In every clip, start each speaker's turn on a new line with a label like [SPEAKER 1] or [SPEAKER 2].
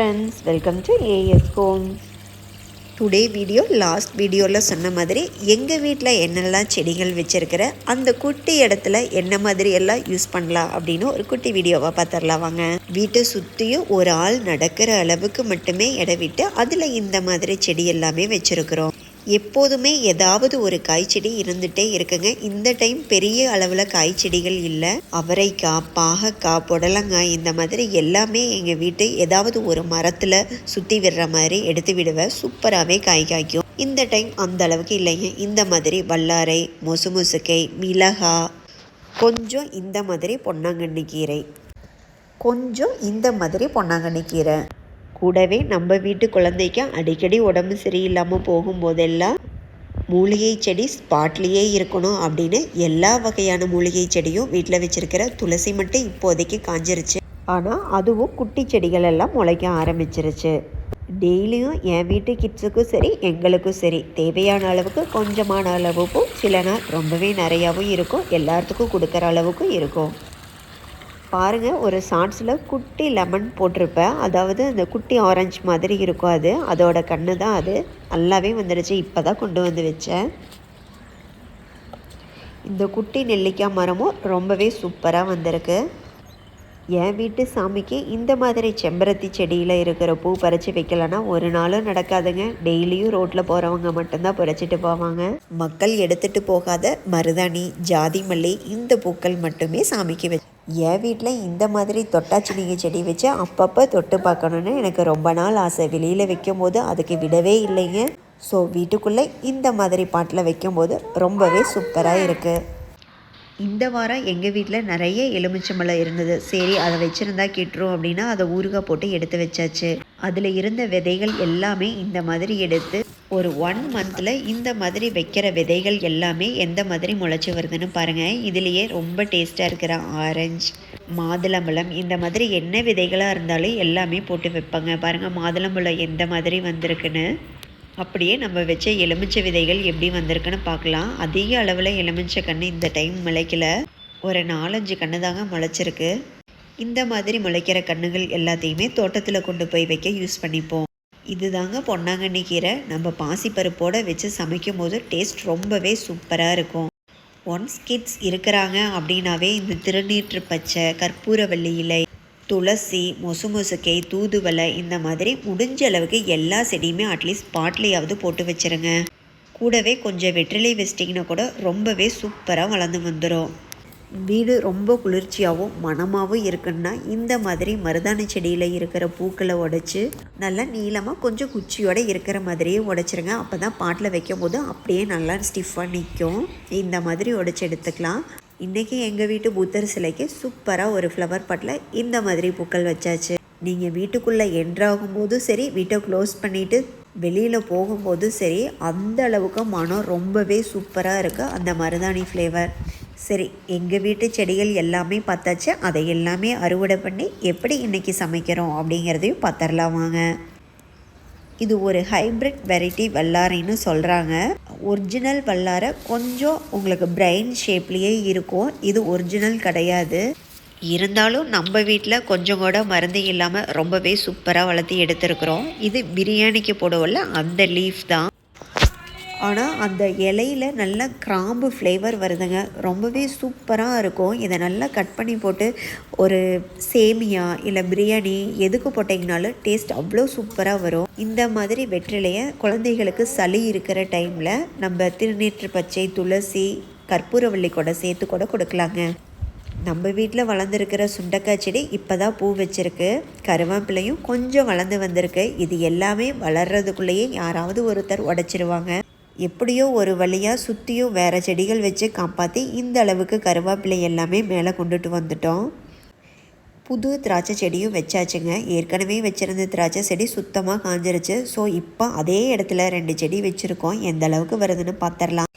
[SPEAKER 1] Friends welcome to A S home today video last வீடியோவில் சொன்ன மாதிரி எங்கள் வீட்டில் என்னெல்லாம் செடிகள் வச்சுருக்கிற அந்த குட்டி இடத்துல என்ன மாதிரி எல்லாம் யூஸ் பண்ணலாம் அப்படின்னு ஒரு குட்டி வீடியோவாக பார்த்துடலாம் வாங்க. வீட்டை சுற்றியும் ஒரு ஆள் நடக்கிற அளவுக்கு மட்டுமே இடம் விட்டு அதில் இந்த மாதிரி செடி எல்லாமே வச்சுருக்குறோம். எப்போதுமே ஏதாவது ஒரு காய்ச்செடி இருந்துகிட்டே இருக்குங்க. இந்த டைம் பெரிய அளவில் காய்ச்செடிகள் இல்லை. அவரைக்காய் பாகக்காய் புடலங்காய் இந்த மாதிரி எல்லாமே எங்கள் வீட்டு ஏதாவது ஒரு மரத்தில் சுற்றி விடுற மாதிரி எடுத்து விடுவேன் சூப்பராகவே காய் காய்க்கும். இந்த டைம் அந்த அளவுக்கு இல்லைங்க. இந்த மாதிரி வல்லாரை மொசு மொசுக்கை மிளகா கொஞ்சம் இந்த மாதிரி பொன்னாங்கண்ணி கீரை. கொஞ்சம் இந்த மாதிரி பொன்னாங்கண்ணி கீரை. கூடவே நம்ம வீட்டு குழந்தைக்கு அடிக்கடி உடம்பு சரியில்லாமல் போகும்போதெல்லாம் மூலிகை செடி ஸ்பாட்லேயே இருக்கணும் அப்படின்னு எல்லா வகையான மூலிகை செடியும் வீட்டில் வச்சுருக்கிற துளசி மட்டும் இப்போதைக்கு காஞ்சிருச்சு. ஆனால் அதுவும் குட்டி செடிகள் எல்லாம் முளைக்க ஆரம்பிச்சிருச்சு. டெய்லியும் என் வீட்டு கிட்ஸுக்கும் சரி எங்களுக்கும் சரி தேவையான அளவுக்கு கொஞ்சமான அளவுக்கும் சில நாள் ரொம்பவே நிறையாவும் இருக்கும். எல்லாத்துக்கும் கொடுக்குற அளவுக்கும் இருக்கும். பாருங்கள் ஒரு ஷார்ட்ஸில் குட்டி லெமன் போட்டிருப்பேன். அதாவது அந்த குட்டி ஆரஞ்சு மாதிரி இருக்கும் அது. அதோட கண்ணு தான் அது. நல்லாவே வந்துடுச்சு இப்போ தான் கொண்டு வந்து வச்சேன். இந்த குட்டி நெல்லிக்காய் மரமும் ரொம்பவே சூப்பராக வந்திருக்கு. என் வீட்டு சாமிக்கு இந்த மாதிரி செம்பருத்தி செடியில் இருக்கிற பூ பறித்து வைக்கலன்னா ஒரு நாளும் நடக்காதுங்க. டெய்லியும் ரோட்டில் போகிறவங்க மட்டும்தான் பறிச்சிட்டு போவாங்க. மக்கள் எடுத்துகிட்டு போகாத மருதாணி ஜாதி மல்லி இந்த பூக்கள் மட்டுமே சாமிக்கு வச்சு என் வீட்டில் இந்த மாதிரி தொட்டாச்சினிங்க செடி வச்சு அப்பப்போ தொட்டு பார்க்கணுன்னு எனக்கு ரொம்ப நாள் ஆசை. வெளியில் வைக்கும் போது அதுக்கு விடவே இல்லைங்க. ஸோ வீட்டுக்குள்ளே இந்த மாதிரி பாட்டில் வைக்கும்போது ரொம்பவே சூப்பராக இருக்குது இந்த வாரம் எங்கள் வீட்டில் நிறைய எலுமிச்சம்பழம் இருந்தது. சரி அதை வச்சுருந்தா கெட்டுரும் அப்படின்னா அதை ஊறுகாய் போட்டு எடுத்து வச்சாச்சு. அதில் இருந்த விதைகள் எல்லாமே இந்த மாதிரி எடுத்து ஒரு ஒன் மந்தில் இந்த மாதிரி வைக்கிற விதைகள் எல்லாமே எந்த மாதிரி முளைச்சி வருதுன்னு பாருங்கள் இதுலேயே ரொம்ப டேஸ்ட்டாக இருக்கிற ஆரஞ்சு மாதுளம்பழம் இந்த மாதிரி என்ன விதைகளாக இருந்தாலும் எல்லாமே போட்டு வைப்பாங்க. பாருங்கள் மாதுளம்பழம் எந்த மாதிரி வந்திருக்குன்னு. அப்படியே நம்ம வச்ச எலுமிச்சை விதைகள் எப்படி வந்திருக்குன்னு பார்க்கலாம். அதிக அளவில் எலுமிச்சை கன்று இந்த டைம் முளைக்கல. ஒரு நாலஞ்சு கன்று தாங்க முளைச்சிருக்கு. இந்த மாதிரி முளைக்கிற கன்றுகள் எல்லாத்தையுமே தோட்டத்தில் கொண்டு போய் வைக்க யூஸ் பண்ணிப்போம். இது தாங்க பொன்னாங்கண்ணி கீரை. நம்ம பாசிப்பருப்போடு வச்சு சமைக்கும் போது டேஸ்ட் ரொம்பவே சூப்பராக இருக்கும். ஒன்ஸ் கிட்ஸ் இருக்கிறாங்க அப்படின்னாவே இந்த திருநீற்று பச்சை கற்பூரவள்ளி இலை துளசி மொசு மொசுக்கை தூதுவலை இந்த மாதிரி முடிஞ்ச அளவுக்கு எல்லா செடியுமே அட்லீஸ்ட் பாட்லேயாவது போட்டு வச்சுருங்க. கூடவே கொஞ்சம் வெற்றிலை வச்சிட்டிங்கன்னா கூட ரொம்பவே சூப்பராக வளர்ந்து வந்துடும் வீடு ரொம்ப குளிர்ச்சியாகவும் மனமாகவும் இருக்குன்னா இந்த மாதிரி மருதாணி செடியில் இருக்கிற பூக்களை உடைச்சி நல்லா நீளமாக கொஞ்சம் குச்சியோடு இருக்கிற மாதிரியே உடைச்சிருங்க. அப்போ தான் பாட்டில் வைக்கும் போது அப்படியே நல்லா ஸ்டிஃபாக நிற்கும் இந்த மாதிரி உடைச்சி எடுத்துக்கலாம். இன்றைக்கி எங்கள் வீட்டு புத்தர் சிலைக்கு சூப்பராக ஒரு ஃப்ளவர் பாட்டில் இந்த மாதிரி பூக்கள் வச்சாச்சு. நீங்கள் வீட்டுக்குள்ளே என்ட்ராகும் போதும் சரி வீட்டை க்ளோஸ் பண்ணிவிட்டு வெளியில் போகும்போதும் சரி அந்த அளவுக்கு மனம் ரொம்பவே சூப்பராக இருக்குது அந்த மருதாணி ஃப்ளேவர் சரி எங்கள் வீட்டு செடிகள் எல்லாமே பார்த்தாச்சு. அதை எல்லாமே அறுவடை பண்ணி எப்படி இன்றைக்கி சமைக்கிறோம் அப்படிங்கிறதையும் பார்த்துடலாம் வாங்க. இது ஒரு ஹைப்ரிட் வெரைட்டி வல்லாரைன்னு சொல்கிறாங்க ஒரிஜினல் வல்லாரை கொஞ்சம் உங்களுக்கு பிரைன் ஷேப்லேயே இருக்கும். இது ஒரிஜினல் கிடையாது. இருந்தாலும் நம்ம வீட்டில் கொஞ்சம் கூட மருந்து இல்லாமல் ரொம்பவே சூப்பராக வளர்த்தி எடுத்துருக்குறோம். இது பிரியாணிக்கு போடுவோம்ல அந்த லீஃப் தான். ஆனால் அந்த இலையில் நல்ல கிராம்பு ஃப்ளேவர் வருதுங்க. ரொம்பவே சூப்பராக இருக்கும். இதை நல்லா கட் பண்ணி போட்டு ஒரு சேமியா இல்லை பிரியாணி எதுக்கு போட்டிங்கனாலும் டேஸ்ட் அவ்வளோ சூப்பராக வரும். இந்த மாதிரி வெற்றிலையை குழந்தைகளுக்கு சளி இருக்கிற டைமில் நம்ம திருநீற்று பச்சை துளசி கற்பூரவள்ளி கூட சேர்த்து கூட கொடுக்கலாங்க. நம்ம வீட்டில் வளர்ந்துருக்கிற சுண்டக்காய் செடி இப்போ தான் பூ வச்சுருக்கு. கருவேப்பிலையும் கொஞ்சம் வளர்ந்து வந்திருக்கு. இது எல்லாமே வளர்கிறதுக்குள்ளேயே யாராவது ஒருத்தர் உடச்சிருவாங்க. எப்படியோ ஒரு வழியாக சுற்றியும் வேறு செடிகள் வச்சு காப்பாற்றி இந்த அளவுக்கு கருவேப்பிலை எல்லாமே மேலே கொண்டுட்டு வந்துட்டோம். புது திராட்சை செடியும் வச்சாச்சுங்க. ஏற்கனவே வச்சுருந்த திராட்சை செடி சுத்தமாக காஞ்சிருச்சு. ஸோ இப்போ அதே இடத்துல ரெண்டு செடி வச்சுருக்கோம். எந்த அளவுக்கு வருதுன்னு பார்த்துடலாம்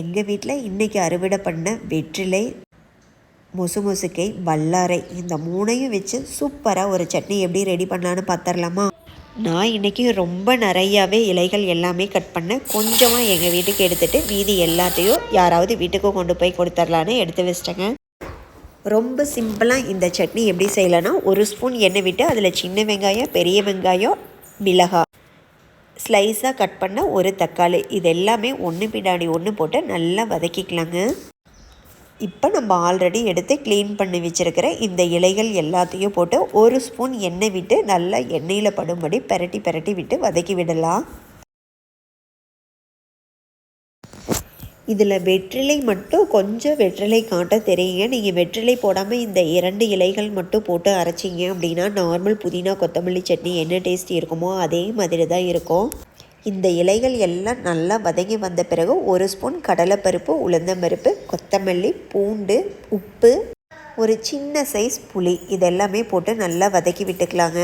[SPEAKER 1] எங்கள் வீட்டில் இன்றைக்கி அறுவடை பண்ண வெற்றிலை மொசு மொசுக்கை வல்லாரை இந்த மூணையும் வச்சு சூப்பராக ஒரு சட்னி எப்படி ரெடி பண்ணலான்னு பார்த்துடலாமா நான் இன்றைக்கி ரொம்ப நிறையாவே இலைகள் எல்லாமே கட் பண்ணேன். கொஞ்சமாக எங்கள் வீட்டுக்கு எடுத்துகிட்டு மீதி எல்லாத்தையும் யாராவது வீட்டுக்கு கொண்டு போய் கொடுத்துர்லான்னு எடுத்து வச்சிட்டேங்க. ரொம்ப சிம்பிளாக இந்த சட்னி எப்படி செய்யலைன்னா ஒரு ஸ்பூன் எண்ணெய் விட்டு அதில் சின்ன வெங்காயம் பெரிய வெங்காயம் மிளகாய். ஸ்லைஸாக கட் பண்ண ஒரு தக்காளி. இது எல்லாமே ஒன்று பின்னாடி ஒன்று போட்டு நல்லா வதக்கிக்கலாங்க. இப்போ நம்ம ஆல்ரெடி எடுத்து க்ளீன் பண்ணி வச்சுருக்கிற இந்த இலைகள் எல்லாத்தையும் போட்டு ஒரு ஸ்பூன் எண்ணெய் விட்டு நல்லா எண்ணெயில் படும்படி பெரட்டி பெரட்டி விட்டு வதக்கி விடலாம். இதில் வெற்றிலை மட்டும் கொஞ்சம் வெற்றிலை காட்ட தெரியுங்க. நீங்கள் வெற்றிலை போடாமல் இந்த இரண்டு இலைகள் மட்டும் போட்டு அரைச்சிங்க அப்படின்னா நார்மல் புதினா கொத்தமல்லி சட்னி என்ன டேஸ்ட் இருக்குமோ அதே மாதிரி தான் இருக்கும். இந்த இலைகள் எல்லாம் நல்லா வதங்கி வந்த பிறகு ஒரு ஸ்பூன் கடலைப்பருப்பு உளுந்தம்பருப்பு கொத்தமல்லி பூண்டு உப்பு ஒரு சின்ன சைஸ் புளி. இதெல்லாமே போட்டு நல்லா வதக்கி விட்டுக்கலாங்க.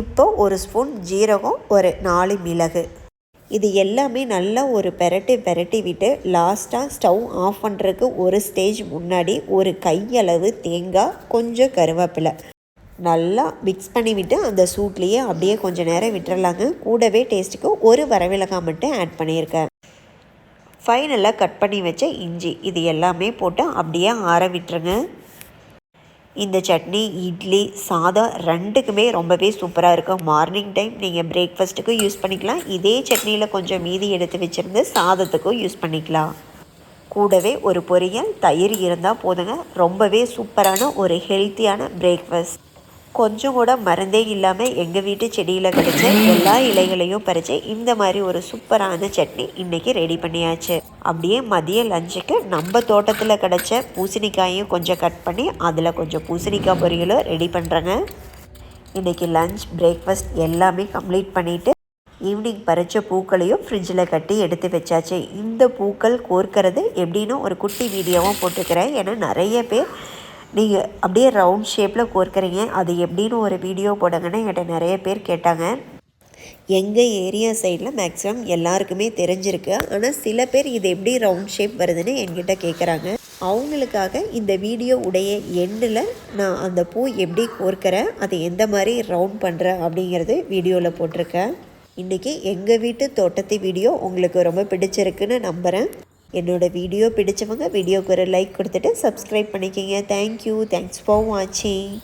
[SPEAKER 1] இப்போ ஒரு ஸ்பூன் ஜீரகம் ஒரு நாலு மிளகு. இது எல்லாமே நல்லா ஒரு பெரட்டி பெரட்டி விட்டு லாஸ்ட்டாக ஸ்டவ் ஆஃப் பண்ணுறதுக்கு ஒரு ஸ்டேஜ் முன்னாடி ஒரு கையளவு தேங்காய் கொஞ்சம் கருவேப்பிலை. நல்லா மிக்ஸ் பண்ணிவிட்டு அந்த சூட்லேயே அப்படியே கொஞ்சம் நேரம் விட்டுறலாங்க. கூடவே டேஸ்ட்டுக்கு ஒரு வரமிளகாய் மட்டும் ஆட் பண்ணியிருக்கேன். ஃபைனலாக கட் பண்ணி வச்ச இஞ்சி இது எல்லாமே போட்டு அப்படியே ஆற விட்டுருங்க. இந்த சட்னி இட்லி சாதம் ரெண்டுக்குமே ரொம்பவே சூப்பராக இருக்கும். மார்னிங் டைம் நீங்கள் பிரேக்ஃபாஸ்ட்டுக்கும் யூஸ் பண்ணிக்கலாம். இதே சட்னியில் கொஞ்சம் மீதி எடுத்து வச்சுருந்து சாதத்துக்கும் யூஸ் பண்ணிக்கலாம். கூடவே ஒரு பொரியல் தயிர் இருந்தால் போதுங்க. ரொம்பவே சூப்பரான ஒரு ஹெல்த்தியான பிரேக்ஃபாஸ்ட் கொஞ்சம் கூட மருந்தே இல்லாமல் எங்கள் வீட்டு செடியில் கிடச்ச எல்லா இலைகளையும் பறித்து இந்த மாதிரி ஒரு சூப்பரான சட்னி இன்றைக்கி ரெடி பண்ணியாச்சு. அப்படியே மதிய லஞ்சுக்கு நம்ம தோட்டத்தில் கிடச்ச பூசணிக்காயும் கொஞ்சம் கட் பண்ணி அதில் கொஞ்சம் பூசணிக்காய் பொரியலும் ரெடி பண்ணுறேங்க இன்றைக்கி லஞ்ச் பிரேக்ஃபாஸ்ட் எல்லாமே கம்ப்ளீட் பண்ணிவிட்டு ஈவினிங் பறித்த பூக்களையும் ஃப்ரிட்ஜில் கட்டி எடுத்து வச்சாச்சு. இந்த பூக்கள் கோர்க்கிறது எப்படின்னு ஒரு குட்டி வீடியோவும் போட்டுக்கிறேன். ஏன்னா நிறைய பேர் நீங்கள் அப்படியே ரவுண்ட் ஷேப்பில் கோர்க்குறீங்க. அது எப்படின்னு ஒரு வீடியோ போடுங்கன்னு என்கிட்ட நிறைய பேர் கேட்டாங்க. எங்கள் ஏரியா சைடில் மேக்ஸிமம் எல்லாருக்குமே தெரிஞ்சிருக்கு. ஆனால் சில பேர் இது எப்படி ரவுண்ட் ஷேப் வருதுன்னு என்கிட்ட கேட்குறாங்க அவங்களுக்காக இந்த வீடியோ உடைய எண்டில் நான் அந்த பூ எப்படி கோர்க்கிறேன் அதை எந்த மாதிரி ரவுண்ட் பண்ணுறேன் அப்படிங்கிறது வீடியோவில் போட்டிருக்கேன். இன்றைக்கி எங்கள் வீட்டு தோட்டத்து வீடியோ உங்களுக்கு ரொம்ப பிடிச்சிருக்குன்னு நம்புகிறேன் என்னோடய வீடியோ பிடிச்சவங்க வீடியோக்கு ஒரு லைக் கொடுத்துட்டு சப்ஸ்கிரைப் பண்ணிக்கிங்க. தேங்க்யூ தேங்க்ஸ் ஃபார் வாட்சிங்